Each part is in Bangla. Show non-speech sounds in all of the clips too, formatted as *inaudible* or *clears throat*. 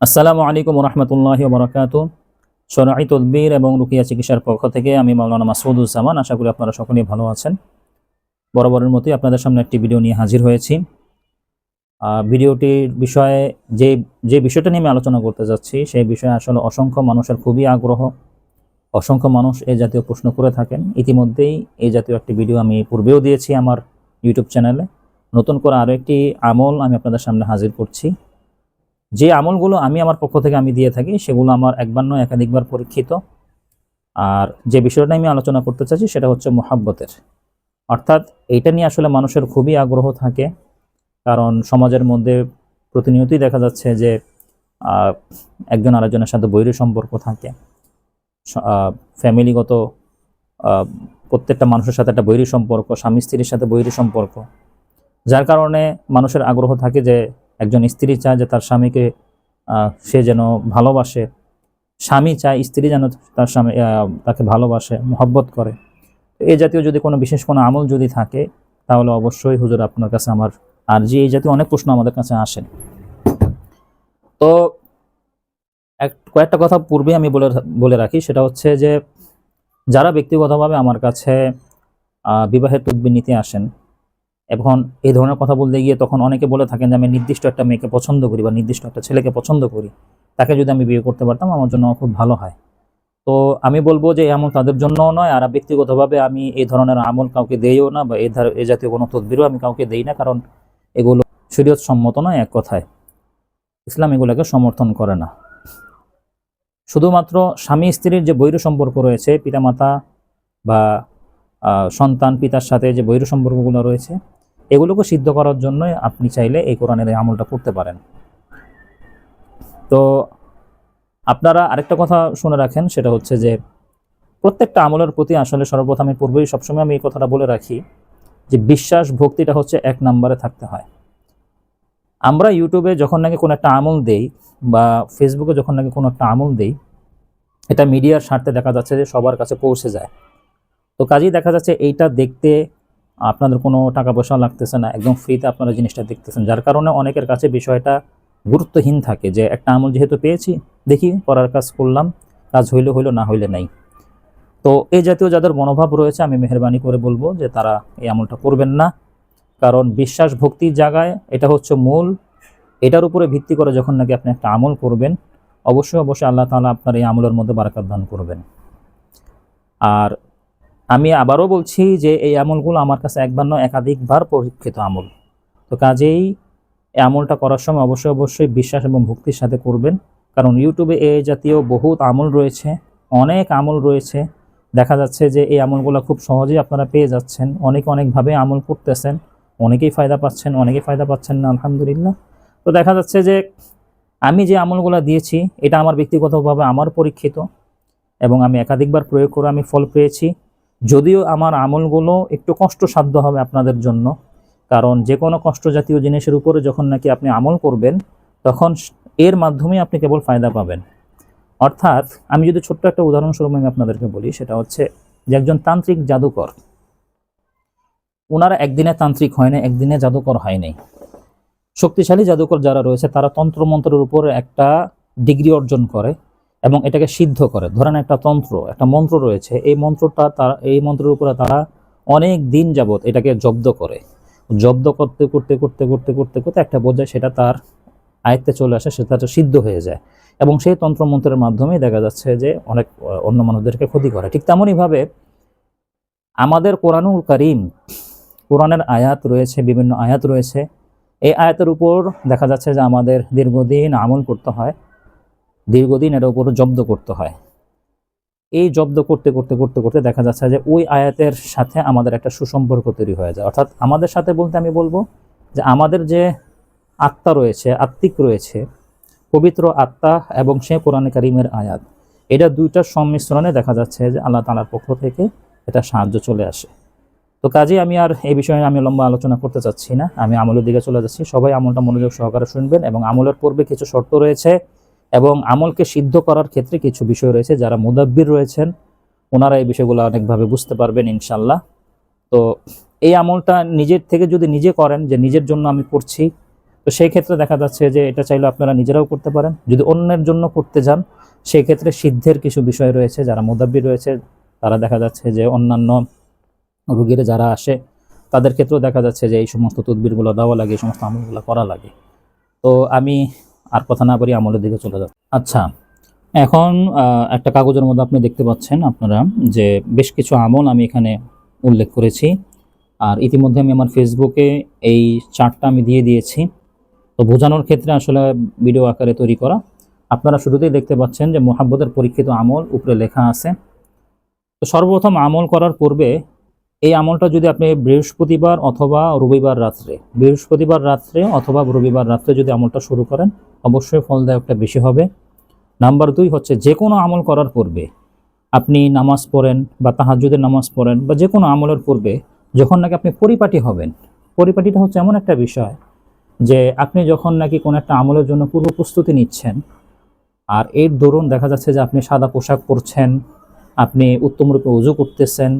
আসসালামু আলাইকুম রহমতুল্লাহ বরকাত সোনাই তদবির এবং রুকিয়া চিকিৎসার পক্ষ থেকে আমি মাওলানা মাসুদুজ্জামান আশা করি আপনারা সকলেই ভালো আছেন। বরাবরের মতোই আপনাদের সামনে একটি ভিডিও নিয়ে হাজির হয়েছি। ভিডিওটির বিষয়ে যে যে বিষয়টা নিয়ে আমি আলোচনা করতে যাচ্ছি, সেই বিষয়ে আসলে অসংখ্য মানুষের খুবই আগ্রহ, অসংখ্য মানুষ এই জাতীয় প্রশ্ন করে থাকেন। ইতিমধ্যেই এই জাতীয় একটি ভিডিও আমি পূর্বেও দিয়েছি আমার ইউটিউব চ্যানেলে। নতুন করে আরও একটি আমল আমি আপনাদের সামনে হাজির করছি। যে আমলগুলো আমি আমার পক্ষ থেকে আমি দিয়ে থাকি, সেগুলো আমার একবার নয়, একাধিকবার পরীক্ষিত। আর যে বিষয়টা আমি আলোচনা করতে চাচ্ছি, সেটা হচ্ছে মোহাব্বতের। অর্থাৎ এইটা নিয়ে আসলে মানুষের খুবই আগ্রহ থাকে, কারণ সমাজের মধ্যে প্রতিনিয়তই দেখা যাচ্ছে যে একজন আরেকজনের সাথে বৈরী সম্পর্ক থাকে। ফ্যামিলিগত প্রত্যেকটা মানুষের সাথে একটা বৈরী সম্পর্ক স্বামী স্ত্রীর সাথে বৈরী সম্পর্ক। যার কারণে মানুষের আগ্রহ থাকে যে একজন স্ত্রী চায় যে তার স্বামীকে সে যেন ভালোবাসে। স্বামী চায় স্ত্রী যেন তার স্বামী তাকে ভালোবাসে, মহব্বত করে। এই জাতীয় যদি কোনো বিশেষ কোনো আমল যদি থাকে, তাহলে অবশ্যই হুজুর আপনার কাছে আমার আর যে এই জাতীয় অনেক প্রশ্ন আমাদের কাছে আসে। তো এক, কয়েকটা কথা পূর্বে আমি বলে বলে রাখি, সেটা হচ্ছে যে যারা ব্যক্তিগতভাবে আমার কাছে বিবাহের তদবির নিতে আসেন এখন এই ধরনের কথা বলতে গিয়ে তখন অনেকে বলে থাকেন যে, আমি নির্দিষ্ট একটা মেয়েকে পছন্দ করি বা নির্দিষ্ট একটা ছেলেকে পছন্দ করি। তাকে যদি আমি বিয়ে করতে পারতাম, আমার জন্য খুব ভালো হয়। তো আমি বলব যে, এমন তাদের জন্যও নয়। আর ব্যক্তিগতভাবে আমি এই ধরনের আমল কাউকে দেইও না বা এই জাতীয় কোনো তদবিরও আমি কাউকে দেই না, কারণ এগুলো শরীয়ত সম্মত নয় এক কথায়। ইসলাম এগুলোকে সমর্থন করে না। শুধুমাত্র স্বামী স্ত্রীর যে বৈর সম্পর্ক রয়েছে, পিতামাতা বা সন্তান, পিতার সাথে যে বৈর সম্পর্কগুলো রয়েছে এগুলোকে সিদ্ধ করার জন্য আপনি চাইলে এই কোরআনের এই আমলটা করতে পারেন। তো আপনারা আরেকটা কথা শুনে রাখেন, সেটা হচ্ছে যে প্রত্যেকটা আমলের প্রতি আসলে সর্বপ্রথম আমি পূর্বেই সবসময় আমি এই কথাটা বলে রাখি যে বিশ্বাস ভক্তিটা হচ্ছে এক নম্বরে থাকতে হয়। আমরা ইউটিউবে যখন নাকি কোনো একটা আমল দেই বা ফেসবুকে যখন নাকি কোনো একটা আমল দেই, এটা মিডিয়ার স্বার্থে দেখা যাচ্ছে যে সবার কাছে পৌঁছে যায়। তো কাজেই দেখা যাচ্ছে এইটা দেখতে আপনাদের কোনো টাকা পয়সা লাগতেছে না, একদম ফ্রিতে আপনারা জিনিসটা দেখতেছেন। যার কারণে অনেকের কাছে বিষয়টা গুরুত্বহীন থাকে যে, একটা আমল যেহেতু পেয়েছি, দেখি করার কাজ করলাম, কাজ হইলে হইল, না হইলে নাই। তো এই জাতীয় যাদের মনোভাব রয়েছে, আমি মেহরবানি করে বলব যে, তারা এই আমলটা করবেন না। কারণ বিশ্বাস ভক্তির জায়গায় এটা হচ্ছে মূল। এটার উপরে ভিত্তি করে যখন নাকি আপনি একটা আমল করবেন, অবশ্যই অবশ্যই আল্লাহ তাআলা আপনার এই আমলের মধ্যে বারাকাত দান করবেন। আর আমি আবারও বলছি যে এই আমলগুলো আমার কাছে একবার নয়, একাধিকবার পরীক্ষিত আমল। তো কাজেই এই আমলটা করার সময় অবশ্যই অবশ্যই বিশ্বাস এবং ভক্তির সাথে করবেন। কারণ ইউটিউবে এই জাতীয় বহুত আমল রয়েছে, অনেক আমল রয়েছে। দেখা যাচ্ছে যে এই আমলগুলো খুব সহজেই আপনারা পেয়ে যাচ্ছেন। অনেক অনেকভাবে আমল করতেছেন, অনেকেই ফায়দা পাচ্ছেন অনেকেই ফায়দা পাচ্ছেন না, আলহামদুলিল্লাহ। তো দেখা যাচ্ছে যে আমি যে আমলগুলো দিয়েছি, এটা আমার ব্যক্তিগতভাবে আমার পরীক্ষিত এবং আমি একাধিকবার প্রয়োগ করে আমি ফল পেয়েছি। যদিও আমার আমলগুলো একটু কষ্টসাধ্য হবে আপনাদের জন্য, কারণ যে কোনো কষ্ট জাতীয় জিনিসের উপরে যখন নাকি আপনি আমল করবেন, তখন এর মাধ্যমে আপনি কেবল ফায়দা পাবেন। অর্থাৎ আমি যদি ছোট্ট একটা উদাহরণস্বরূপ আমি আপনাদেরকে বলি, সেটা হচ্ছে যে একজন তান্ত্রিক জাদুকর। ওনারা একদিনে তান্ত্রিক হয় না একদিনে জাদুকর হয় নাই। শক্তিশালী জাদুকর যারা রয়েছে, তারা তন্ত্রমন্ত্রের উপরে একটা ডিগ্রি অর্জন করে। এবং এটাকে সিদ্ধ করে। ধরেন একটা তন্ত্র, একটা মন্ত্র রয়েছে। এই মন্ত্রটা তারা, এই মন্ত্রের উপরে তারা অনেক দিন যাবত এটাকে জব্দ করে। জব্দ করতে করতে করতে করতে করতে করতে একটা পর্যায়ে সেটা তার আয়ত্তে চলে আসে সেটা সিদ্ধ হয়ে যায়। এবং সেই তন্ত্রমন্ত্রের মাধ্যমেই দেখা যাচ্ছে যে অনেক, অন্য মানুষদেরকে ক্ষতি করে। ঠিক তেমনইভাবে আমাদের কোরআনুল করিম, কোরআনের আয়াত রয়েছে, বিভিন্ন আয়াত রয়েছে। এই আয়াতের উপর দেখা যাচ্ছে যে আমাদের দীর্ঘদিন আমল করতে হয়। দীর্ঘদিন এর উপর জব্দ করতে হয়। এই জব্দ করতে করতে করতে করতে দেখা যাচ্ছে যে ওই আয়াতের সাথে আমাদের একটা সুসম্পর্ক তৈরি হয়ে যায়। অর্থাৎ আমাদের সাথে বলতে আমি বলব যে আমাদের যে আত্মা রয়েছে, আত্মিক রয়েছে, পবিত্র আত্মা এবং সে কোরআন কারিমের আয়াত, এটা দুইটার সংমিশ্রণে দেখা যাচ্ছে যে আল্লাহ তালার পক্ষ থেকে এটা সাহায্য চলে আসে। তো কাজে আমি আর এই বিষয়ে আমি লম্বা আলোচনা করতে চাচ্ছি না। আমি আমলের দিকে চলে যাচ্ছি। সবাই আমলটা মনোযোগ সহকারে শুনবেন এবং আমলের পূর্বে কিছু শর্ত রয়েছে। এবং আমলকে সিদ্ধ করার ক্ষেত্রে কিছু বিষয় রয়েছে যারা মুদাব্বির রয়েছেন। ওনারা এই বিষয়গুলো অনেকভাবে বুঝতে পারবেন ইনশাল্লাহ তো এই আমলটা নিজের থেকে যদি নিজে করেন যে নিজের জন্য আমি করছি, তো সেই ক্ষেত্রে দেখা যাচ্ছে যে এটা চাইলে আপনারা নিজেরাও করতে পারেন। যদি অন্যের জন্য করতে যান, সেই ক্ষেত্রে সিদ্ধের কিছু বিষয় রয়েছে যারা মোদাব্বি রয়েছে, তারা দেখা যাচ্ছে যে অন্যান্য রুগীর যারা আসে, তাদের ক্ষেত্রেও দেখা যাচ্ছে যে এই সমস্ত তদবিরগুলো দেওয়া লাগে, এই সমস্ত আমলগুলো করা লাগে। তো আমি আর কথা না বলি আমলের দিকে চলে যাব আচ্ছা এখন একটা কাগজের মধ্যে আপনি দেখতে পাচ্ছেন আপনারা যে বেশ কিছু আমল আমি এখানে উল্লেখ করেছি। আর ইতিমধ্যে আমি আমার ফেসবুকে এই চার্টটা আমি দিয়ে দিয়েছি। তো বোঝানোর ক্ষেত্রে আসলে ভিডিও আকারে তৈরি করা। আপনারা শুরুতেই দেখতে পাচ্ছেন যে মোহাব্বতের পরীক্ষিত আমল উপরে লেখা আছে। তো সর্বপ্রথম আমল করার পূর্বে এই আমলটা যদি আপনি বৃহস্পতিবার অথবা রবিবার রাত্রে, বৃহস্পতিবার রাত্রে অথবা রবিবার রাত্রে যদি আমলটা শুরু করেন, অবশ্যই ফলদায়কটা বেশি হবে। নাম্বার দুই হচ্ছে যে কোনো আমল করার পূর্বে আপনি নামাজ পড়েন বা তাহাজুদের নামাজ পড়েন বা যে কোনো আমলের পূর্বে যখন নাকি আপনি পরিপাটি হবেন, পরিপাটিটা হচ্ছে এমন একটা বিষয় যে আপনি যখন নাকি কোনো একটা আমলের জন্য পূর্ব প্রস্তুতি নিচ্ছেন আর এর দরুন দেখা যাচ্ছে যে আপনি সাদা পোশাক পরছেন, আপনি উত্তম রূপে উজু করতেছেন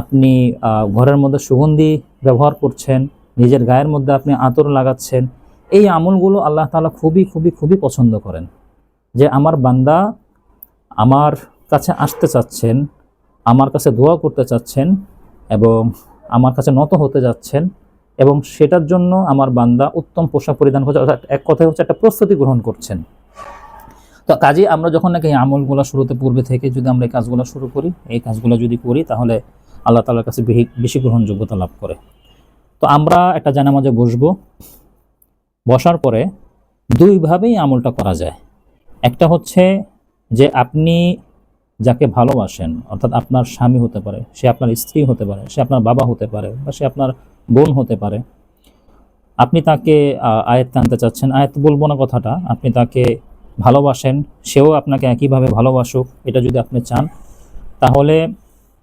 আপনি ঘরের মধ্যে সুগন্ধি ব্যবহার করছেন, নিজের গায়ের মধ্যে আপনি আতর লাগাচ্ছেন, এই আমলগুলো আল্লাহ তাআলা খুবই খুবই খুবই পছন্দ করেন। যে আমার বান্দা আমার কাছে আসতে চাচ্ছেন, আমার কাছে দোয়া করতে চাচ্ছেন এবং আমার কাছে নত হতে যাচ্ছেন এবং সেটার জন্য আমার বান্দা উত্তম পোশাক পরিধান করছে অর্থাৎ এক কথায় হচ্ছে একটা প্রস্তুতি গ্রহণ করছেন। তো কাজে আমরা যখন নাকি আমলগুলো শুরুতে পূর্বে থেকে যদি আমরা এই কাজগুলো শুরু করি, এই কাজগুলো যদি করি তাহলে আল্লাহ তালার কাছে বেশি- গ্রহণযোগ্যতা লাভ করে। তো আমরা একটা জানামাজে বসবো। বসার পরে দুইভাবেই আমলটা করা যায়। একটা হচ্ছে যে আপনি যাকে ভালোবাসেন অর্থাৎ আপনার স্বামী হতে পারে সে আপনার স্ত্রী হতে পারে সে আপনার বাবা হতে পারে বা সে আপনার বোন হতে পারে আপনি তাকে আহ, আয়াত আনতে চাচ্ছেন আয়াত বলব না কথাটা আপনি তাকে ভালোবাসেন সেও আপনাকে একইভাবে ভালোবাসুক এটা যদি আপনি চান তাহলে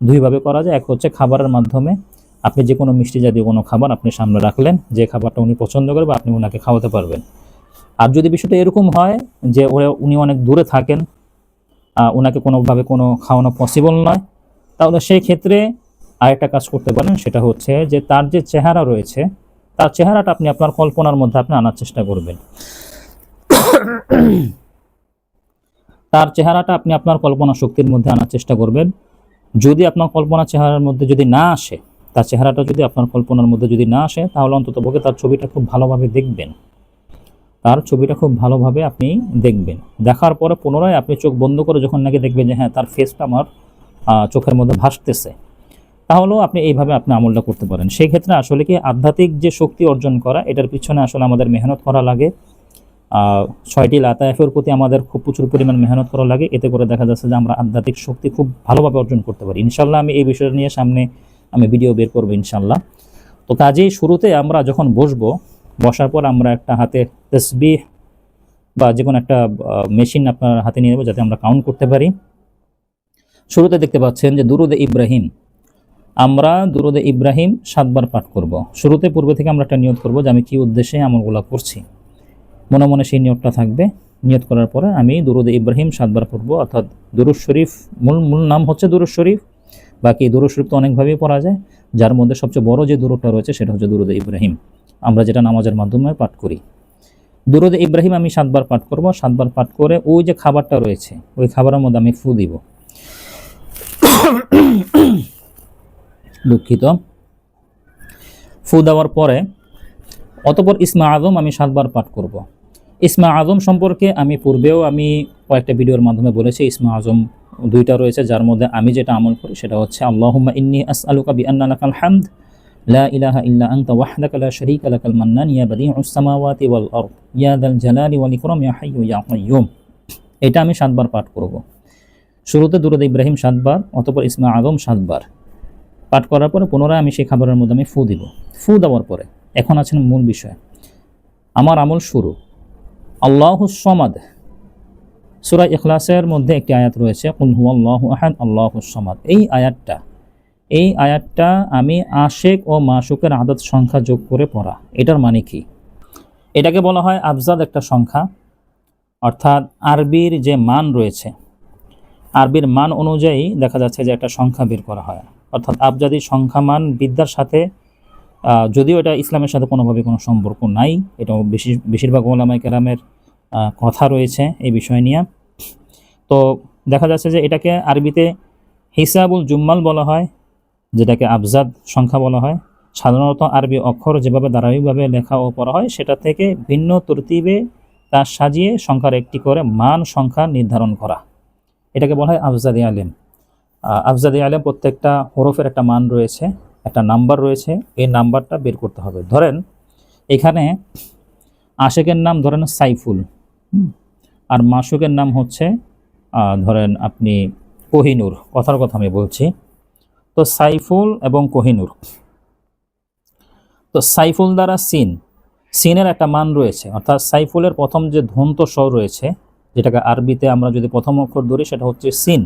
দুইভাবে করা যায়। এক হচ্ছে খাবারের মাধ্যমে আপনি যে কোনো মিষ্টি জাতীয় কোনো খাবার আপনি সামনে রাখলেন, যে খাবারটা উনি পছন্দ করে বা আপনি ওনাকে খাওয়াতে পারবেন। আর যদি বিষয়টা এরকম হয় যে উনি অনেক দূরে থাকেন ওনাকে কোনোভাবে কোনো খাওয়ানো পসিবল নয়, তাহলে সেই ক্ষেত্রে আরেকটা কাজ করতে পারেন, সেটা হচ্ছে যে তার যে চেহারা রয়েছে, তার চেহারাটা আপনি আপনার কল্পনার মধ্যে আপনি আনার চেষ্টা করবেন। তার চেহারাটা আপনি আপনার কল্পনা শক্তির মধ্যে আনার চেষ্টা করবেন। যদি আপনার কল্পনা চেহারার মধ্যে যদি না আসে, তার চেহারাটা যদি আপনার কল্পনার মধ্যে যদি না আসে, তাহলে অন্তত পক্ষে তার ছবিটা খুব ভালোভাবে দেখবেন। তার ছবিটা খুব ভালোভাবে আপনি দেখবেন। দেখার পরে পুনরায় আপনি চোখ বন্ধ করে যখন নাকি দেখবেন যে হ্যাঁ তার ফেসটা আমার চোখের মধ্যে ভাসতেছে, তাহলেও আপনি এইভাবে আপনি আমলটা করতে পারেন। সেই ক্ষেত্রে আসলে কি আধ্যাত্মিক যে শক্তি অর্জন করা, এটার পিছনে আসলে আমাদের মেহনত করা লাগে। ছয়টি লাতায়েফের প্রতি আমাদের খুব প্রচুর পরিমাণ মেহনত করা লাগে। এতে করে দেখা যাচ্ছে যে আমরা আধ্যাত্মিক শক্তি খুব ভালোভাবে অর্জন করতে পারি। ইনশাল্লাহ আমি এই বিষয় নিয়ে সামনে আমি ভিডিও বের করব ইনশাল্লাহ। তো কাজেই শুরুতে আমরা যখন বসবো, বসার পর আমরা একটা হাতে তসবিহ বা যে কোনো একটা মেশিন আপনার হাতে নিয়ে নেব যাতে আমরা কাউন্ট করতে পারি। শুরুতে দেখতে পাচ্ছেন যে দুরুদে ইব্রাহিম। আমরা দুরুদে ইব্রাহিম সাতবার পাঠ করব। শুরুতে পূর্বে থেকে আমরা একটা নিয়োগ করব যে আমি কি উদ্দেশ্যে আমলগুলো করছি। মনে মনে সেই নিয়তটা থাকবে। নিয়ত করার পরে আমি দুরুদে ইব্রাহিম সাতবার পড়ব, অর্থাৎ দুরুদ শরীফ, মূল মূল নাম হচ্ছে দুরুদ শরীফ। বাকি দুরুদ শরীফ তো অনেকভাবেই পড়া যায়। যার মধ্যে সবচেয়ে বড় যে দুরুদটা রয়েছে সেটা হচ্ছে দুরুদে ইব্রাহিম। আমরা যেটা নামাজের মাধ্যমে পাঠ করি। দুরুদে ইব্রাহিম আমি সাতবার পাঠ করব। সাতবার পাঠ করে ওই যে খাবারটা রয়েছে, ওই খাবারের মধ্যে আমি ফু দিব। দুঃখিত। ফু দেওয়ার পরে অতপর ইসমা আজম আমি সাতবার পাঠ করব। ইসমা আজম সম্পর্কে আমি পূর্বেও আমি কয়েকটা ভিডিওর মাধ্যমে বলেছি, ইসমা আজম দুইটা রয়েছে যার মধ্যে আমি যেটা আমল করি সেটা হচ্ছে, আল্লাহুম্মা ইন্নি আসআলুকা বিআন্না লাকাল হামদ, লা ইলাহা ইল্লা আনতা ওয়াহদাকা লা শারীকা লাকাল মান্নান, ইয়া বাদিউস সামাওয়াতি ওয়াল আরদ, ইয়া দাল জালালি ওয়াল ইকরাম, ইয়া হাইয়্যু ইয়া কাইয়্যুম এটা আমি সাতবার পাঠ করব। শুরুতে দুরুদ ইব্রাহিম সাতবার, অতপর ইসমা আজম সাতবার। পাঠ করার পরে পুনরায় আমি সেই খাবারের মধ্যে আমি ফু দিব। ফু দেওয়ার পরে, এখন আছেন মূল বিষয়। আমার আমল শুরু। আল্লাহ সমাদ। সুরা ইখলাসের মধ্যে একটি আয়াত রয়েছে, কুল হু আল্লাহ আহাদ, আল্লাহ সমাদ। এই আয়াতটা এই আয়াতটা আমি আশেক ও মাসুকের আদত সংখ্যা যোগ করে পড়া। এটার মানে কি? এটাকে বলা হয় আফজাদ একটা সংখ্যা, অর্থাৎ আরবির যে মান রয়েছে, আরবির মান অনুযায়ী দেখা যাচ্ছে যে একটা সংখ্যা বের করা হয়। অর্থাৎ আবজাদি সংখ্যা মান বিদ্যার সাথে যদিও এটা ইসলামের সাথে কোনোভাবে কোনো সম্পর্ক নাই এটা বেশি বেশিরভাগ ওলামাই কেরামের কথা রয়েছে এই বিষয় নিয়ে। তো দেখা যাচ্ছে যে এটাকে আরবিতে হিসাবুল জুম্মাল বলা হয়, যেটাকে আবজাদ সংখ্যা বলা হয়। সাধারণত আরবি অক্ষর যেভাবে ধারাবাহিকভাবে লেখা ও পড়া হয়, সেটা থেকে ভিন্ন তরতিবে তা সাজিয়ে সংখ্যার একটি করে মান সংখ্যা নির্ধারণ করা। এটাকে বলা হয় আফজাদি আলেম। আফজাদি আলেম প্রত্যেকটা হরফের একটা মান রয়েছে। একটা নাম্বার রয়েছে, এই নাম্বারটা বের করতে হবে। ধরেন, এখানে আশেকের নাম ধরেন সাইফুল আর মাসুকের নাম হচ্ছে ধরেন আপনি কোহিনুর, কথার কথা আমি বলছি। তো সাইফুল এবং কোহিনুর। তো সাইফুল দ্বারা সিন, সিনের একটা মান রয়েছে, অর্থাৎ সাইফুলের প্রথম যে ধন্ত স্বর রয়েছে, যেটাকে আরবিতে আমরা যদি প্রথম অক্ষর ধরি, সেটা হচ্ছে সিন।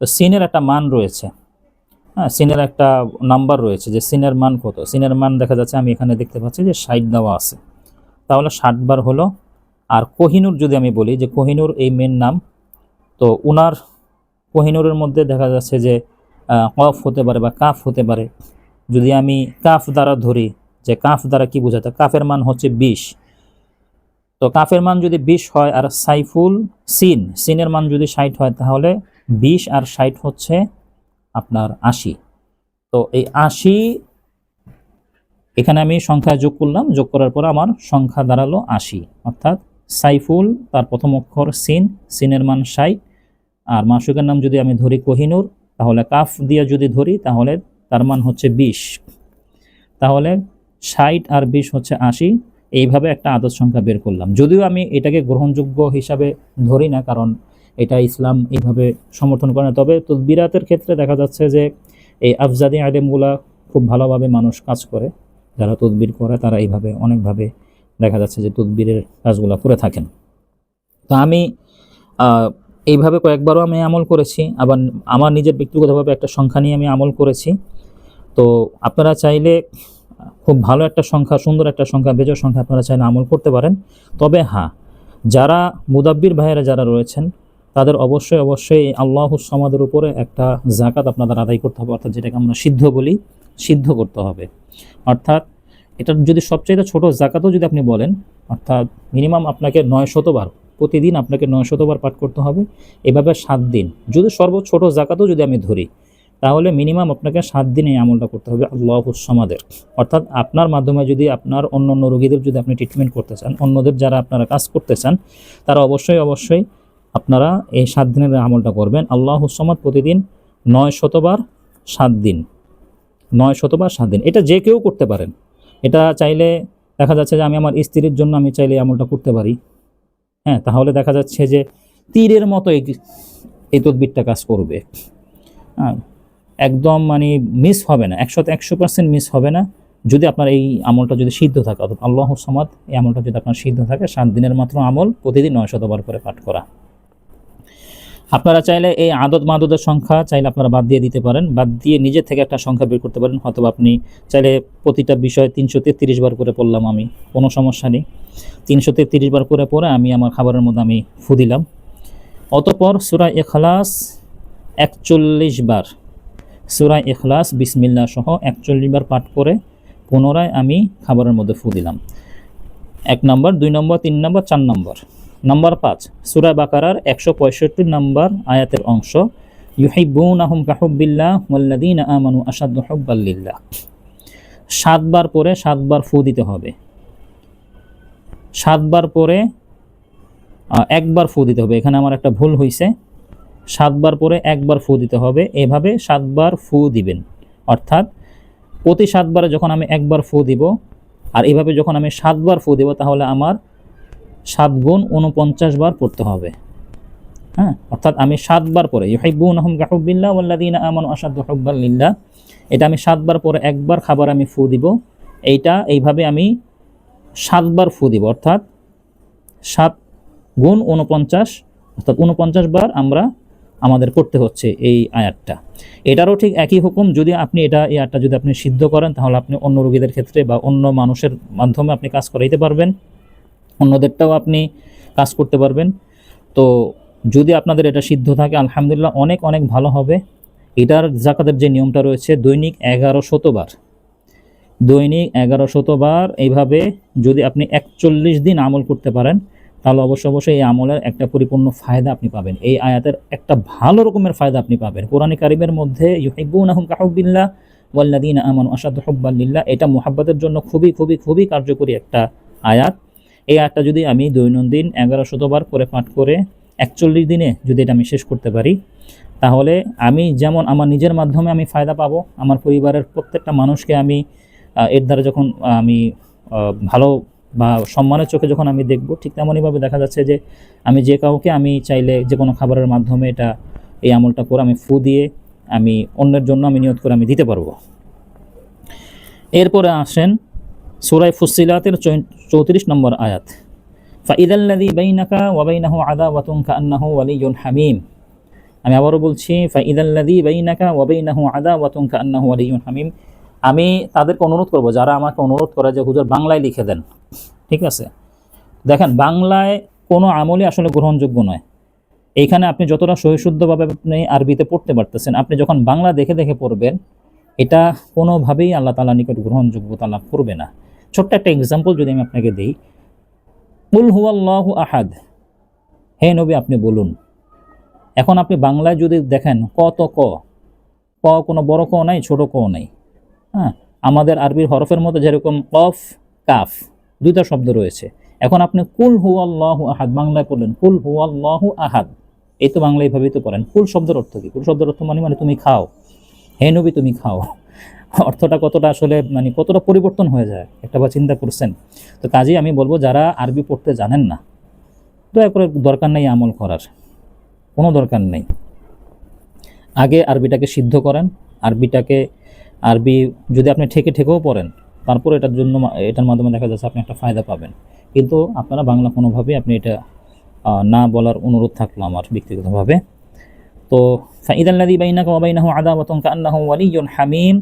তো সিনের একটা মান রয়েছে। হ্যাঁ সিনের একটা নাম্বার রয়েছে যে সিনের মান কত? সিনের মান দেখা যাচ্ছে, আমি এখানে দেখতে পাচ্ছি যে ষাট দেওয়া আছে। তাহলে ষাট বার হলো। আর কোহিনুর যদি আমি বলি যে কোহিনুর এই মেন নাম, তো উনার কোহিনুরের মধ্যে দেখা যাচ্ছে যে কফ হতে পারে বা কাফ হতে পারে। যদি আমি কাফ দ্বারা ধরি, যে কাফ দ্বারা কি বোঝাতে কাফের মান হচ্ছে বিশ। তো কাফের মান যদি বিশ হয় আর সাইফুল সিন, সিনের মান যদি ষাট হয়, তাহলে বিশ আর ষাট হচ্ছে আপনার আশি। তো এই আশি, এখানে আমি সংখ্যা যোগ করলাম, যোগ করার পর আমার সংখ্যা দাঁড়াল আশি। অর্থাৎ সাইফুল, তার প্রথম অক্ষর সিন, সিনের মান ষাট আর মাসুকের নাম যদি আমি ধরি কোহিনুর, তাহলে কাফ দিয়ে যদি ধরি, তাহলে তার মান হচ্ছে বিশ। তাহলে ষাট আর বিশ হচ্ছে আশি। এইভাবে একটা আদর সংখ্যা বের করলাম। যদিও আমি এটাকে গ্রহণযোগ্য হিসাবে ধরি না, কারণ এটা ইসলাম এইভাবে সমর্থন করে না। তবে তদবিরাতের ক্ষেত্রে দেখা যাচ্ছে যে এই আফজাদি আলেমগুলা খুব ভালোভাবে মানুষ কাজ করে। যারা তদবির করে, তারা এইভাবে অনেকভাবে দেখা যাচ্ছে যে তদবিরের কাজগুলো করে থাকেন। তো আমি এইভাবে কয়েকবারও আমি আমল করেছি, আবার আমার নিজের ব্যক্তিগতভাবে একটা সংখ্যা নিয়ে আমি আমল করেছি। তো আপনারা চাইলে খুব ভালো একটা সংখ্যা, সুন্দর একটা সংখ্যা বেজোর সংখ্যা আপনারা চাইলে আমল করতে পারেন। তবে হ্যাঁ যারা মুদাব্বির ভাইয়েরা যারা রয়েছেন তাদের অবশ্যই অবশ্যই আল্লাহ সমাদের উপরে একটা জাকাত আপনাদের আদায় করতে হবে, অর্থাৎ যেটাকে আমরা সিদ্ধ বলি, সিদ্ধ করতে হবে। অর্থাৎ এটার যদি সবচাইতে ছোট জাকাতও যদি আপনি বলেন, অর্থাৎ মিনিমাম আপনাকে নয় শতবার প্রতিদিন আপনাকে নয় শতবার পাঠ করতে হবে, এভাবে সাত দিন। যদি সর্বোচ্চ ছোট জাকাতও যদি আমি ধরি, তাহলে মিনিমাম আপনাকে সাত দিন আমলটা করতে হবে আল্লাহ সমাদের অর্থাৎ আপনার মাধ্যমে যদি আপনার অন্য অন্য রোগীদের যদি আপনি ট্রিটমেন্ট করতে চান, অন্যদের যারা আপনারা কাজ করতে চান, তারা অবশ্যই অবশ্যই আপনারা এই সাত দিনের আমলটা করবেন। আল্লাহ সমাদ প্রতিদিন নয় শতবার সাত দিন। নয় শতবার সাত দিন। এটা যে কেউ করতে পারেন। এটা চাইলে দেখা যাচ্ছে যে আমি আমার স্ত্রীর জন্য আমি চাইলে আমলটা করতে পারি। হ্যাঁ তাহলে দেখা যাচ্ছে যে তীরের মতো এই এই তদবিরটা কাজ করবে। হ্যাঁ একদম মানে মিস হবে না। একশোতে একশো পার্সেন্ট মিস হবে না। যদি আপনার এই আমলটা যদি সিদ্ধ থাকে, অর্থাৎ আল্লাহ সমাদ এই আমলটা যদি আপনার সিদ্ধ থাকে, সাত দিনের মাত্র আমল প্রতিদিন নয় শতবার করে পাঠ করা। আপনারা চাইলে এই আদত মাদতের সংখ্যা চাইলে আপনারা বাদ দিয়ে দিতে পারেন, বাদ দিয়ে নিজে থেকে একটা সংখ্যা বের করতে পারেন হয়তো আপনি চাইলে প্রতিটা বিষয় তিনশো তেত্রিশ বার করে পড়লাম আমি, কোনো সমস্যা নেই। তিনশো তেত্রিশ বার করে পরে আমি আমার খাবারের মধ্যে আমি ফু দিলাম। অতপর সুরা এখলাস একচল্লিশ বার, সুরা এখলাস বিসমিল্লা সহ একচল্লিশ বার পাঠ করে পুনরায় আমি খাবারের মধ্যে ফু দিলাম। এক নম্বর, দুই নম্বর, তিন নম্বর, চার নম্বর। নম্বর পাঁচ, সুরা বাকারার একশো পঁয়ষট্টি নম্বর আয়াতের অংশ ইউহিবুন আহম কাহুবিল্লাহ মোল্লাদিন আমানু আসাদ সাতবার পরে সাতবার ফু দিতে হবে। সাতবার পরে একবার ফু দিতে হবে। এখানে আমার একটা ভুল হয়েছে সাতবার পরে একবার ফু দিতে হবে। এভাবে সাতবার ফু দিবেন। অর্থাৎ, প্রতি সাতবারে যখন আমি একবার ফু দিব, আর এভাবে যখন আমি সাতবার ফু দিব, তাহলে আমার সাত গুণ উনপঞ্চাশ বার পড়তে হবে। হ্যাঁ? অর্থাৎ আমি সাতবার পরে ইহাইবুন আহম গাহুবিল্লাহ ওয়াল্লাদিন আমান আসাদ হব্বাল্লিল্লাহ এটা আমি সাতবার পরে একবার খাবার আমি ফু দিব, এইটা এইভাবে আমি সাতবার ফু দিব, অর্থাৎ সাত গুণ উনপঞ্চাশ অর্থাৎ উনপঞ্চাশ বার আমরা আমাদের পড়তে হচ্ছে এই আয়াতটা। এটারও ঠিক একই হুকুম, যদি আপনি এটা, এই আয়াতটা যদি আপনি সিদ্ধ করেন, তাহলে আপনি অন্য রোগীদের ক্ষেত্রে বা অন্য মানুষের মাধ্যমে আপনি কাজ করাইতে পারবেন। অন্যদেরটাও আপনি কাজ করতে পারবেন। তো যদি আপনাদের এটা সিদ্ধ থাকে, আলহামদুলিল্লাহ অনেক অনেক ভালো হবে। এটার জাকাতের যে নিয়মটা রয়েছে, দৈনিক এগারো শতবার। দৈনিক এগারো শতবার, এইভাবে যদি আপনি একচল্লিশ দিন আমল করতে পারেন, তাহলে অবশ্য অবশ্যই এই আমলের একটা পরিপূর্ণ ফায়দা আপনি পাবেন। এই আয়াতের একটা ভালো রকমের ফায়দা আপনি পাবেন। কোরআনী কারিমের মধ্যে ইউহিবুন ওয়াল্লাদিন আমান আসাদ হব্বাল্লিল্লাহ এটা মোহাব্বতের জন্য খুবই খুবই খুবই কার্যকরী একটা আয়াত। এই আয়াতটা যদি আমি দৈনন্দিন এগারো শতবার করে পাঠ করে একচল্লিশ দিনে যদি এটা আমি শেষ করতে পারি, তাহলে আমি যেমন আমার নিজের মাধ্যমে আমি ফায়দা পাবো, আমার পরিবারের প্রত্যেকটা মানুষকে আমি এর দ্বারা যখন আমি ভালো বা সম্মানের চোখে যখন আমি দেখব, ঠিক তেমনইভাবে দেখা যাচ্ছে যে আমি যে কাউকে আমি চাইলে যে কোনো খাবারের মাধ্যমে এটা, এই আমলটা করে আমি ফু দিয়ে আমি অন্যের জন্য আমি নিয়ত করে আমি দিতে পারব। এরপরে আসেন সুরাই ফুসিলাতের চৌত্রিশ নম্বর আয়াত। ফাইদাল্লাদি বাইনাকা ওয়াবাইনাহু আদা ওয়াতুন কান্নাহু ওয়ালিয়ুন হামিম। আমি আবারও বলছি ফাইদাল্লাদি বাইনাকা ওয়াবাইনাহু আদা ওয়াতুন কান্নাহু ওয়ালিয়ুন হামিম। আমি তাদেরকে অনুরোধ করব, যারা আমাকে অনুরোধ করে যে হুজুর বাংলায় লিখে দেন, ঠিক আছে? দেখেন, বাংলায় কোনো আমলই আসলে গ্রহণযোগ্য নয়। এইখানে আপনি যতটা সহিশুদ্ধভাবে আপনি আরবিতে পড়তে পারতেছেন, আপনি যখন বাংলা দেখে দেখে পড়বেন, এটা কোনোভাবেই আল্লাহ তালা নিকট গ্রহণযোগ্যতা লাভ করবে না। ছোট্ট একটা এক্সাম্পল যদি আমি আপনাকে দিই। উল হুয়াল্লাহু আহাদ হে নবী আপনি বলুন। এখন আপনি বাংলায় যদি দেখেন, ক তো ক ক কোনো বড় ক নাই, ছোট ক নাই। হ্যাঁ আমাদের আরবির হরফের মধ্যে যেরকম কফ, কাফ, দুইটা শব্দ রয়েছে। এখন আপনি কুল হুয়াল্লাহু আহাদ বাংলায় পড়লেন, কুল হুয়াল্লাহু আহাদ এই তো বাংলা এইভাবেই তো পড়েন। কুল শব্দের অর্থ কি? কুল শব্দের অর্থ মানে মানে তুমি খাও। হে নবী তুমি খাও। অর্থটা কতটা আসলে মানে কতটা পরিবর্তন হয়ে যায়, একটা বা চিন্তা করছেন? তো কাজেই আমি বলব, যারা আরবি পড়তে জানেন না, দয়া করে দরকার নেই আমল করার। কোনো দরকার নেই। আগে আরবিটাকে সিদ্ধ করেন, আরবিটাকে, আরবি যদি আপনি ঠেকে ঠেকেও পড়েন, তারপর এটার জন্য এটার মাধ্যমে দেখা যাচ্ছে আপনি একটা ফায়দা পাবেন। কিন্তু আপনারা বাংলা কোনোভাবেই আপনি এটা না বলার অনুরোধ থাকল আমার ব্যক্তিগতভাবে। তো ফাইদাল্লাদি বাইনাকা ওয়াবাইনাহু আদাওয়াতুন কান্নাহু ওয়ালিয়ুন হামিম।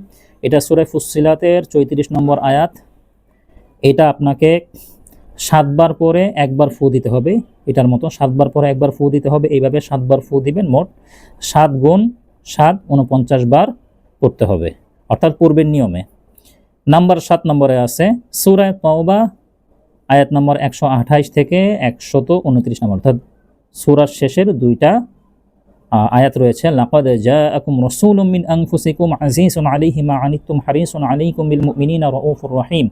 এটা সূরা ফুসসিলাতের চৌত্রিশ নম্বর আয়াত। এটা আপনাকে সাতবার পরে একবার ফু দিতে হবে। এটার মতো সাতবার পরে একবার ফু দিতে হবে। এইভাবে সাতবার ফু দিবেন, মোট সাত গুণ সাত উনপঞ্চাশ বার করতে হবে, অর্থাৎ পূর্বের নিয়মে। নাম্বার সাত নম্বরে আছে সুরায় তওবা, আয়াত নম্বর একশো আঠাইশ থেকে একশত উনত্রিশ নম্বর, অর্থাৎ সুরার শেষের দুইটা আয়াত রয়েছে লাকাদ জাআকুম রাসূলুম মিন আনফুসিকুম আজিজুন আলাইহি মা আনিতুম হারিসুন আলাইকুম বিল মুমিনিনা রাউফুর রহিম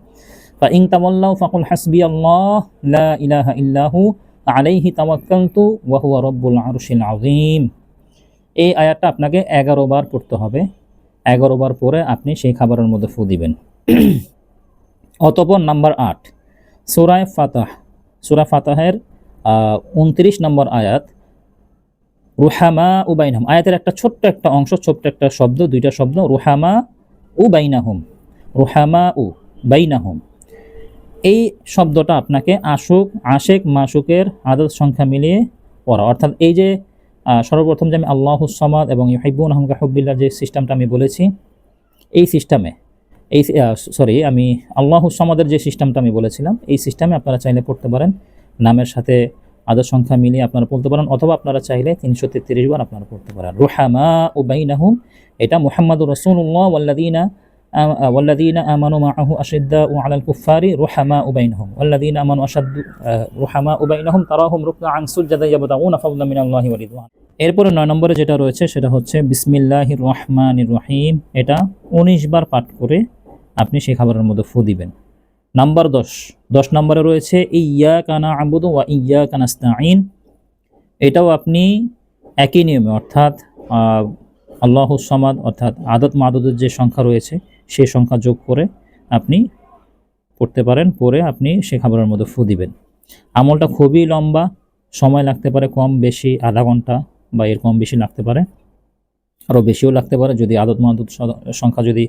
فإن تولوا فقل حسبي الله لا إله إلا هو عليه توكلت وهو رب العرش العظيم এই আয়াতটা আপনাকে এগারো বার পড়তে হবে এগারো বার পরে আপনি সেই খাবারের মধ্যে ফু দিবেন অতপর নাম্বার আট সুরায় ফাতাহ সুরা ফাতাহের উনত্রিশ নম্বর আয়াত রুহামা উবাইনাহুম আয়াতের একটা ছোট্ট একটা অংশ, ছোট্ট একটা শব্দ, দুইটা শব্দ, রুহামা উ বাইনাহুম। রুহামা উ বাইনাহুম। এই শব্দটা আপনাকে আশুক, আশেক মাসুকের আদত সংখ্যা মিলিয়ে পড়া। অর্থাৎ এই যে সর্বপ্রথম যে আমি আল্লাহ সমাদ এবং ইহাইবুন আহমকা হব্বিল্লার যে সিস্টেমটা আমি বলেছি, এই সিস্টেমে, এই সরি, আমি আল্লাহ সমাদের যে সিস্টেমটা আমি বলেছিলাম, এই সিস্টেমে আপনারা চাইলে পড়তে পারেন। নামের সাথে আদর সংখ্যা মিলিয়ে আপনারা পড়তে পারেন অথবা আপনারা চাইলে তিনশো তেত্রিশ বার আপনারা পড়তে পারেন রুহামা ও বাইনাহুম এটা মুহাম্মদুর রসুল্লাহ ওয়াল্লাদিনা آم- والذين آمنوا معه أشداء على الكفار رحماء بينهم والذين آمنوا أشد آه، رحماء بينهم تراهم ركعا سجدا يبتغون فضلا من الله ورضوان এরপরে নয় নম্বরে যেটা রয়েছে সেটা হচ্ছে বিসমিল্লাহির রহমানির রহিম এটা উনিশ বার পাঠ করে আপনি সেই খাবারের মধ্যে ফু দিবেন নাম্বার দশ। দশ নম্বরে রয়েছে ইয়া কানা আবুদু ওয়া ইয়া কানাস্তাইন এটাও আপনি একই নিয়মে অর্থাৎ আহ, আল্লাহ সমাদ অর্থাৎ আদত মাদতের যে সংখ্যা রয়েছে সেই সংখ্যা যোগ করে আপনি পড়তে পারেন পরে আপনি সে খাবারের মধ্যে ফু দিবেন। আমলটা খুবই লম্বা সময় লাগতে পারে কম বেশি আধা ঘণ্টা বা এর কম বেশি লাগতে পারে। আরও বেশিও লাগতে পারে যদি আদত মাদত সংখ্যা যদি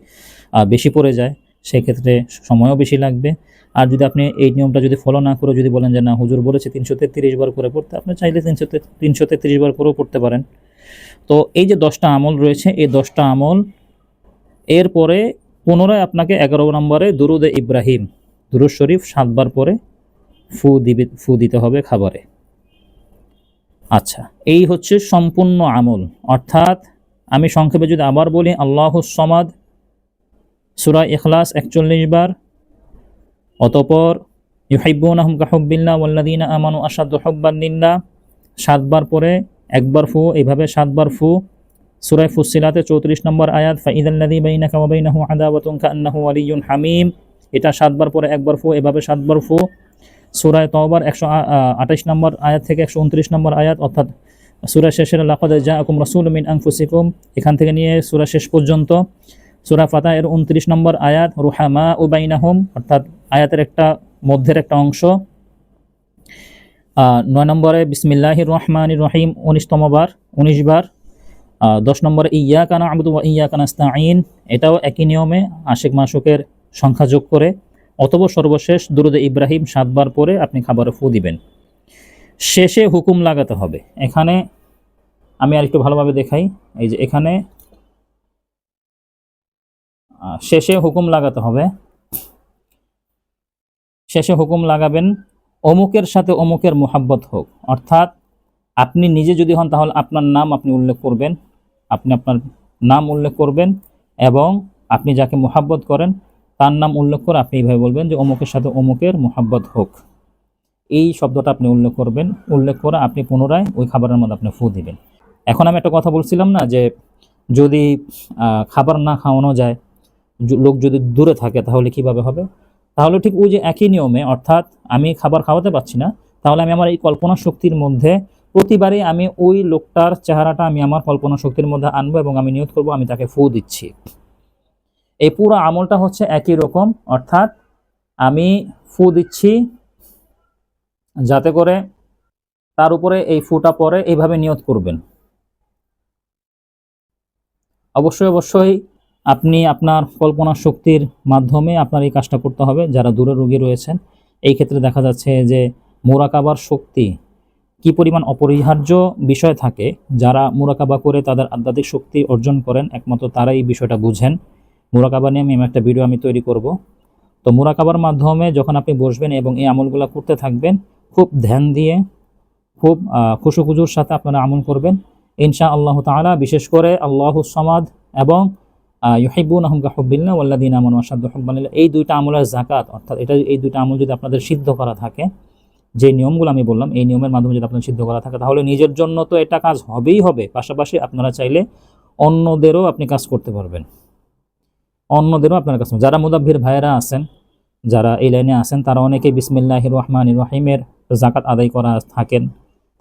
বেশি পড়ে যায় সেক্ষেত্রে সময়ও বেশি লাগবে। আর যদি আপনি এই নিয়মটা যদি ফলো না করে যদি বলেন যে, না, হুজুর বলেছে তিনশো তেত্রিশ বার করে পড়তে, আপনি চাইলে তিনশো তিনশো তেত্রিশ বার করেও পড়তে পারেন। তো এই যে দশটা আমল রয়েছে, এই দশটা আমল এরপরে পুনরায় আপনাকে এগারো নম্বরে দুরুদে ইব্রাহিম, দুরুদ শরীফ সাতবার পরে ফু দিবে, ফু দিতে হবে খাবারে। আচ্ছা এই হচ্ছে সম্পূর্ণ আমল। অর্থাৎ আমি সংক্ষেপে যদি আবার বলি, আল্লাহ সমাদ সুরা ইখলাস একচল্লিশ বার। অতপর ইউহাইবুন আহম কাহব্বিল্লা ওয়াল্লাদিনা আমানু আসাদ হব্বান্নিল্লা সাতবার পরে একবার ফু এইভাবে সাতবার ফু। সুরায় ফুসিলাতে চৌত্রিশ নম্বর আয়াত ফাইদাল্লাদি বাইনা কামাবাইনাহু আদাওয়াতুন কান্নাহু আলিয়ুন হামিম। এটা সাতবার পরে একবার ফু, এভাবে সাতবার ফু। সুরায় তওবার একশো আঠাশ নম্বর আয়াত থেকে একশো উনত্রিশ নম্বর আয়াত, অর্থাৎ সুরা শেষের, লাকাদ জা আকুম রসুল মিন আংফুসিকুম এখান থেকে নিয়ে সুরা শেষ পর্যন্ত। সুরা ফাতা এর উনত্রিশ নম্বর আয়াত রুহামা উবাইনাহুম অর্থাৎ আয়াতের একটা, মধ্যের একটা অংশ। নয় নম্বরে বিসমিল্লাহির রহমান রহিম, উনিশতম বার, উনিশ বার। দশ নম্বরে ইয়া কানা আবদু ইয়া কানাস্তাইন এটাও একই নিয়মে আশেক মাসুকের সংখ্যা যোগ করে। অথবা সর্বশেষ দুরুদে ইব্রাহিম সাতবার পরে আপনি খাবারে ফু দিবেন। শেষে হুকুম লাগাতে হবে। এখানে আমি আরেকটু ভালোভাবে দেখাই। এই যে এখানে শেষে হুকুম লাগাতে হবে। শেষে হুকুম লাগাবেন, অমুকের সাথে অমুকের মোহাব্বত হোক। অর্থাৎ আপনি নিজে যদি হন, তাহলে আপনার নাম আপনি উল্লেখ করবেন, আপনি আপনার নাম উল্লেখ করবেন এবং আপনি যাকে মোহাব্বত করেন, তার নাম উল্লেখ করে আপনি এইভাবে বলবেন যে, অমুকের সাথে অমুকের মোহাব্বত হোক। এই শব্দটা আপনি উল্লেখ করবেন, উল্লেখ করে আপনি পুনরায় ওই খাবারের মধ্যে আপনি ফু দিবেন। এখন আমি একটা কথা বলছিলাম না যে, যদি খাবার না খাওয়ানো যায় লোক যদি দূরে থাকে তাহলে কীভাবে হবে? তাহলে ঠিক ওই যে একই নিয়মে, অর্থাৎ আমি খাবার খাওয়াতে পারছি না, তাহলে আমি আমার এই কল্পনা শক্তির মধ্যে প্রতিবারই আমি ওই লোকটার চেহারাটা আমি আমার কল্পনা শক্তির মধ্যে আনব এবং আমি নিয়ত করব, আমি তাকে ফু দিচ্ছি। এই পুরো আমলটা হচ্ছে একই রকম, অর্থাৎ আমি ফু দিচ্ছি যাতে করে তার উপরে এই ফুটা পরে এইভাবে নিয়ত করবেন। অবশ্যই অবশ্যই আপনি আপনার কল্পনা শক্তির মাধ্যমে আপনার এই কাজটা করতে হবে যারা দূরে রোগী রয়েছেন। এই ক্ষেত্রে দেখা যাচ্ছে যে মোরাকাবার শক্তি কি পরিমাণ অপরিহার্য বিষয় থাকে, যারা মোরাকাবা করে তাদের আধ্যাত্মিক শক্তি অর্জন করেন, একমাত্র তারাই এই বিষয়টা বুঝেন। মোরাকাবা নিয়ে আমি একটা ভিডিও আমি তৈরি করব। তো মোরাকাবার মাধ্যমে যখন আপনি বসবেন এবং এই আমলগুলো করতে থাকবেন, খুব ধ্যান দিয়ে, খুব খুশুখুজুর সাথে আপনারা আমল করবেন। ইনশা আল্লাহ তাআলা, বিশেষ করে আল্লাহ সমাদ এবং ইউহিবুন আহমকা হব্বিল্লা ওয়াল্লাদিন আমন আসাদ হব্বানিল্লা এই দুইটা আমলের জাকাত অর্থাৎ এটা এই দুইটা আমল যদি আপনাদের সিদ্ধ করা থাকে, যে নিয়মগুলো আমি বললাম, এই নিয়মের মাধ্যমে যদি আপনাদের সিদ্ধ করা থাকে, তাহলে নিজের জন্য তো এটা কাজ হবেই হবে। পাশাপাশি আপনারা চাইলে অন্যদেরও আপনি কাজ করতে পারবেন। অন্যদেরও আপনার কাছে যারা মুদাব্বির ভাইয়েরা আছেন, যারা এই লাইনে আছেন, তারা অনেকেই বিসমিল্লাহ রহমান রহিমের জাকাত আদায় করা থাকেন,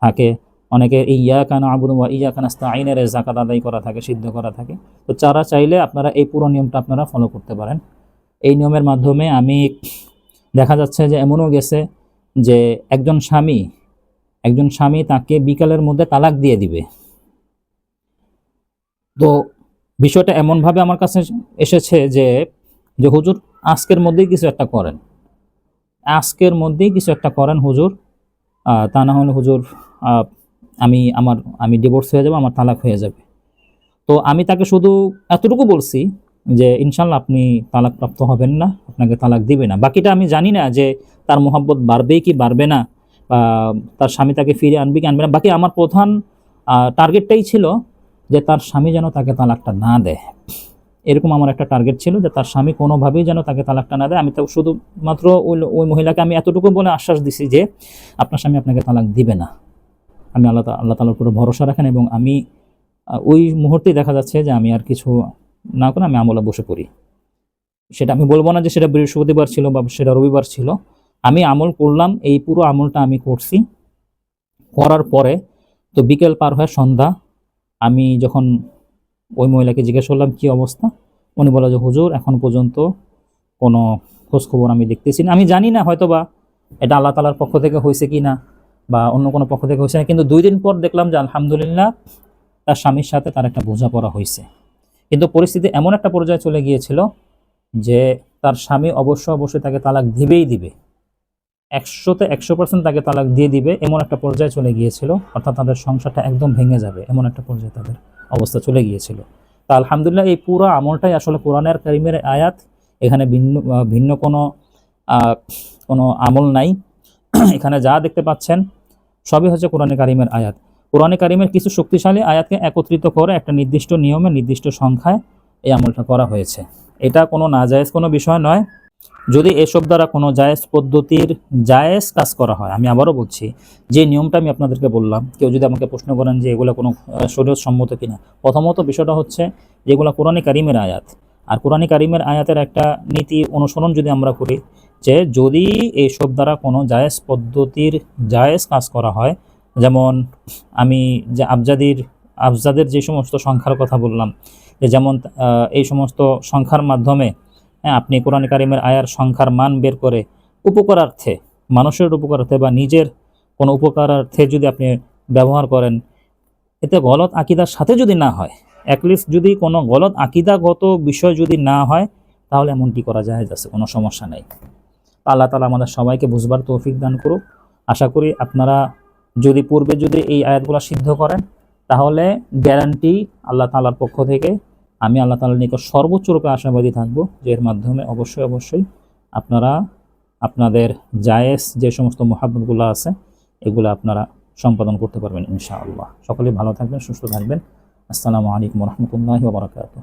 থাকে। অনেকে ইয়া কানা আবুদু বা ইয়া কানাস্তা আইনের জাকাত আদায় করা থাকে, সিদ্ধ করা থাকে। তো যারা চাইলে আপনারা এই পুরো নিয়মটা আপনারা ফলো করতে পারেন। এই নিয়মের মাধ্যমে আমি দেখা যাচ্ছে যে এমনও গেছে যে একজন স্বামী একজন স্বামী তাকে বিকালের মধ্যে তালাক দিয়ে দিবে। তো বিষয়টা এমনভাবে আমার কাছে এসেছে যে যে হুজুর আজকের মধ্যেই কিছু একটা করেন। আজকের মধ্যেই কিছু একটা করেন হুজুর। তা না হলে হুজুর আমি আমার, আমি ডিভোর্স হয়ে যাব, আমার তালাক হয়ে যাবে। তো আমি তাকে শুধু এতটুকু বলছি যে, ইনশাল্লাহ আপনি তালাক প্রাপ্ত হবেন না, আপনাকে তালাক দিবে না। বাকিটা আমি জানি না যে, তার মোহাব্বত বাড়বে কি বাড়বে না তার স্বামী তাকে ফিরে আনবে কি আনবে না। বাকি আমার প্রধান টার্গেটটাই ছিল যে, তার স্বামী যেন তাকে তালাকটা না দেয়। এরকম আমার একটা টার্গেট ছিল যে, তার স্বামী কোনোভাবেই যেন তাকে তালাকটা না দেয়। আমি তো শুধুমাত্র ওই ওই মহিলাকে আমি এতটুকু বলে আশ্বাস দিছি যে, আপনার স্বামী আপনাকে তালাক দিবে না। আমি আল্লাহ আল্লাহ তালার উপরে ভরসা রাখেন এবং আমি ওই মুহূর্তেই দেখা যাচ্ছে যে আমি আর কিছু না করে আমি আমলা বসে পড়ি। সেটা আমি বলব না যে সেটা বৃহস্পতিবার ছিল বা সেটা রবিবার ছিল। আমি আমল করলাম, এই পুরো আমলটা আমি করছি। করার পরে তো বিকেল পার হয় সন্ধ্যা, আমি যখন ওই মহিলাকে জিজ্ঞেস করলাম, কি অবস্থা? উনি বলে যে, হুজুর, এখন পর্যন্ত কোনো খোঁজখবর আমি দেখতেছি না। আমি জানি না হয়তো বা এটা আল্লাহ তালার পক্ষ থেকে হয়েছে কি না বা অন্য কোনো পক্ষ থেকে হয়েছে না। কিন্তু দুই দিন পর দেখলাম যে আলহামদুলিল্লাহ তার স্বামীর সাথে তার একটা বোঝাপড়া হয়েছে। কিন্তু পরিস্থিতি এমন একটা পর্যায়ে চলে গিয়েছিল যে তার স্বামী অবশ্য অবশ্যই তাকে তালাক দিবেই দিবে। একশোতে একশো পার্সেন্ট তাকে তালাক দিয়ে দিবে, এমন একটা পর্যায়ে চলে গিয়েছিল। অর্থাৎ তাদের সংসারটা একদম ভেঙে যাবে, এমন একটা পর্যায়ে তাদের অবস্থা চলে গিয়েছিল। তা আলহামদুলিল্লাহ এই পুরো আমলটাই আসলে কোরআনের কারিমের আয়াত। এখানে ভিন্ন ভিন্ন কোনো কোনো আমল নাই। *clears throat* এখানে যা দেখতে পাচ্ছেন, সবই হচ্ছে কোরআনে কারিমের আয়াত। কোরআনে কারিমের কিছু শক্তিশালী আয়াতকে একত্রিত করে একটা নির্দিষ্ট নিয়মে, নির্দিষ্ট সংখ্যায় এই আমলটা করা হয়েছে। এটা কোনো নাজায়েজ কোনো বিষয় নয়। যদি এসব দ্বারা কোনো জায়েজ পদ্ধতির জায়েজ কাজ করা হয়, আমি আবারও বলছি, যে নিয়মটা আমি আপনাদেরকে বললাম, কেউ যদি আমাকে প্রশ্ন করেন যে এগুলো কোনো শরীর সম্মত কিনা, প্রথমত বিষয়টা হচ্ছে যেগুলো কোরআনে কারিমের আয়াত। আর কোরআনে কারিমের আয়াতের একটা নীতি অনুসরণ যদি আমরা করি যে যদি এইসব দ্বারা কোনো জায়েজ পদ্ধতির জায়েজ কাজ করা হয়, যেমন আমি যে আবজাদির, আবজাদের যে সমস্ত সংখ্যার কথা বললাম যেমন এই সমস্ত সংখ্যার মাধ্যমে হ্যাঁ আপনি কোরআন কারিমের আয়ার সংখ্যার মান বের করে উপকারার্থে, মানুষের উপকারার্থে বা নিজের কোনো উপকারার্থে যদি আপনি ব্যবহার করেন, এতে গলত আকিদার সাথে যদি না হয় অ্যাটলিস্ট যদি কোনো গলত আকিদাগত বিষয় যদি না হয়, তাহলে এমনটি করা যায় যাচ্ছে কোনো সমস্যা নেই। আল্লাহ তালা আমাদের সবাইকে বুঝবার তৌফিক দান করুক। আশা করি আপনারা যদি পূর্বে যদি এই আয়াতগুলো সিদ্ধ করেন, তাহলে গ্যারান্টি আল্লাহ তালার পক্ষ থেকে আমি আল্লাহ তালার নিকট সর্বোচ্চ রূপে আশাবাদী থাকব যে এর মাধ্যমে অবশ্যই অবশ্যই আপনারা আপনাদের জায়েজ যে সমস্ত মহাব্বতগুলো আছে, এগুলো আপনারা সম্পাদন করতে পারবেন ইনশাআল্লাহ। সকলেই ভালো থাকবেন, সুস্থ থাকবেন। আসসালামু আলাইকুম রহমতুল্লাহি ওবরাকাতুহ